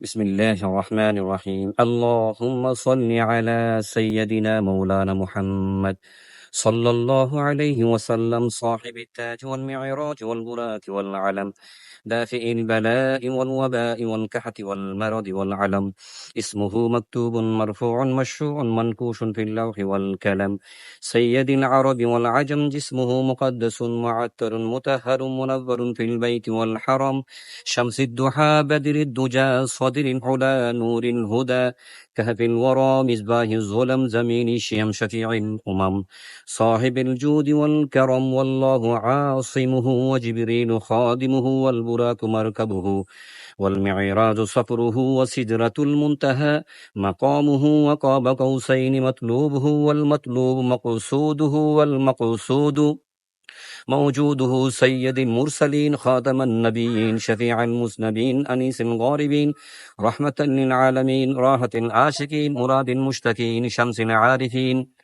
بسم الله الرحمن الرحيم. اللهم صل على سيدنا مولانا محمد صلى الله عليه وسلم صاحب التاج والمعراج والبراك والعلم دافئ البلاء والوباء والكحة والمرض والعلم. اسمه مكتوب مرفوع مشروع منكوش في اللوح والكلم. سيد العرب والعجم جسمه مقدس معتر مطهر منور في البيت والحرم. شمس الدحى بدر الدجى صدر العلا نور الهدى. كهف الورى مصباح الظلم زمين الشيم شفيع الأمم. صاحب الجود والكرم والله عاصمه وجبريل خادمه والبراك مركبه والمعراج صفره وسدرة المنتهى مقامه وقاب قوسين مطلوبه والمطلوب مقصوده والمقصود موجوده سيد المرسلين خاتم النبيين شفيع المذنبين أنيس الغاربين رحمة للعالمين راحة العاشقين مراد المشتكين شمس العارفين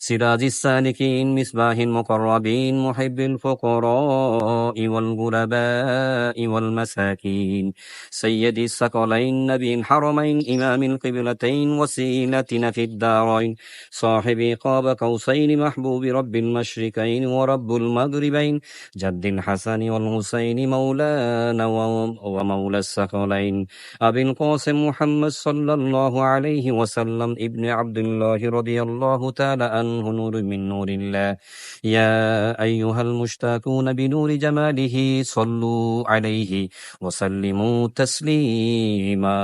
سراج السالكين مصباح المقربين محب الفقراء والغرباء والمساكين سيد الثقلين نبي الحرمين إمام القبلتين وسيلتنا في الدارين صاحب قاب قوسين محبوب رب المشركين ورب المغربين جد الحسن والحسين مولانا ومولى الثقلين أبي القاسم محمد صلى الله عليه وسلم ابن عبد الله رضي الله تعالى عنه عنه نور من نور الله. يا أيها المشتاقون بنور جماله صلوا عليه وسلموا تسليما.